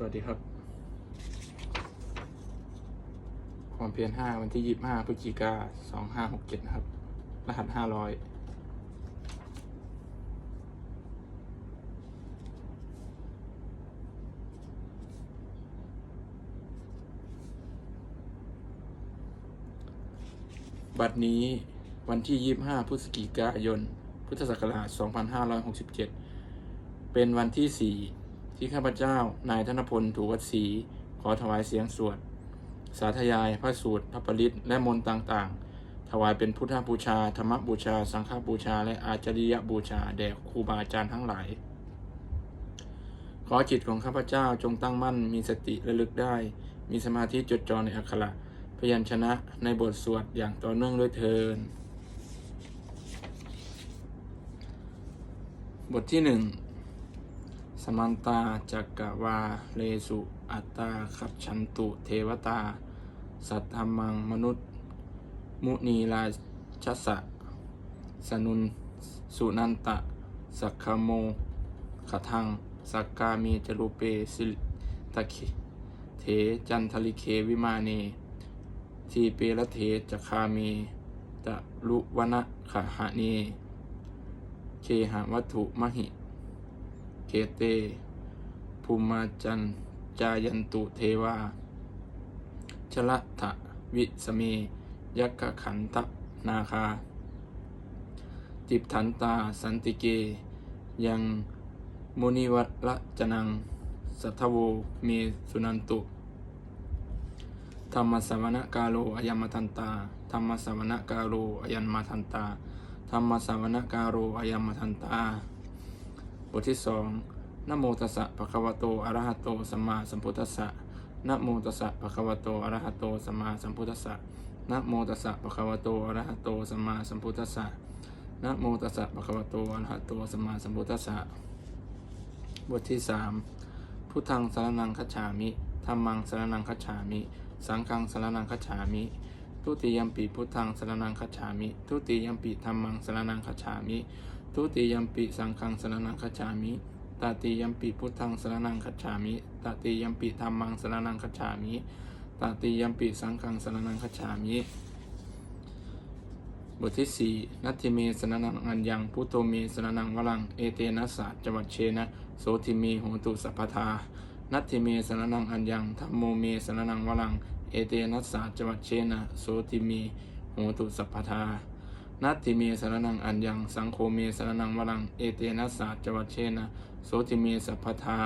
สวัสดีครับ ความเพียรห้าวันที่ยี่สิบห้าพฤศจิกาสองห้าหกเจ็ดนะครับ รหัสห้าร้อยบัดนี้วันที่ยี่สิบห้าพฤศจิกายน พุทธศักราชสองพันห้าร้อยหกสิบเจ็ดเป็นวันที่สี่ ที่ข้าพเจ้านายธนพลถูวัดศรีขอถวายเสียงสวด สาธยายพระสูตรพระปริตและมนต์ต่างๆ ถวายเป็นพุทธบูชา ธรรมบูชา สังฆบูชา และอาจาริยบูชา แด่ครูบาอาจารย์ทั้งหลาย ขอจิตของข้าพเจ้าจงตั้งมั่น มีสติระลึกได้ มีสมาธิจดจ่อในอักขระพยัญชนะในบทสวดอย่างต่อเนื่องด้วยเทินบทที่หนึ่ง สมันตาจักกวาเลสุอัตตาขับชันตุเทวตา สัตธรรมังมนุษย์ มุนีราชสะ สนุนสุนันตะ สักขโมขทัง สักกามีจรูเปสิตะเคเถจันทลิเควิมาเนทีเปรเถจคาเมตะลุวนะขะหะเนเคหวัตถุมหิ เกเต ภูมาจันจายันตุเทวา ชละทะวิสเมยักขขันตะนาคาติปทันตาสันติเก ยังมุนิวัละจนัง สัทโวเมสุนันตุ ธรรมสวนกาโลอยัมมทันตาธรรมสวนกาโลอยันมาทันตา ธรรมสวนกาโรอยัมมทันตา บทที่สองนโมตัสสะภะคะวะโตอะระหะโตสัมมาสัมพุทธัสสะนะโมตัสสะภะคะวะโตอะระหะโตสัมมาสัมพุทธัสสะนะโมตัสสะภะคะวะโตอะระหะโตสัมมาสัมพุทธัสสะนะโมตัสสะภะคะวะโตอะระหะโตสัมมาสัมพุทธัสสะบทที่สามพุทธังสารนังคัจฉามิธัมมังสารนังคัจฉามิ สังฆังสารนังคัจฉามิทุติยมปีพุทธังสารนังคัจฉามิทุติยมปีธัมมังสารนังคัจฉามิ ทุติยมปีสังฆังสรนังคัจฉามิตติยมปีพุทธังสรนังคัจฉามิตติยมปีธัมมังสรนังคัจฉามิตติยมปีสังฆังสรนังคัจฉามิบทที่สี่นัตถิเมสนนังอัญญังพุทโธเมสนนังวลังเอเตนะสะจวัชเชนะโสทิเมโหตุสัพพทานัตถิเมสนนังอัญญังธัมโมเมสนนังวลังเอเตนะสะจวัชเชนะโสทิเมโหตุสัพพทา นัตติเมสรนังอัญญัง สังโฆเมสรนังวรัง เอเตนะสะจวัชเชนะ โสติเมสัพพทา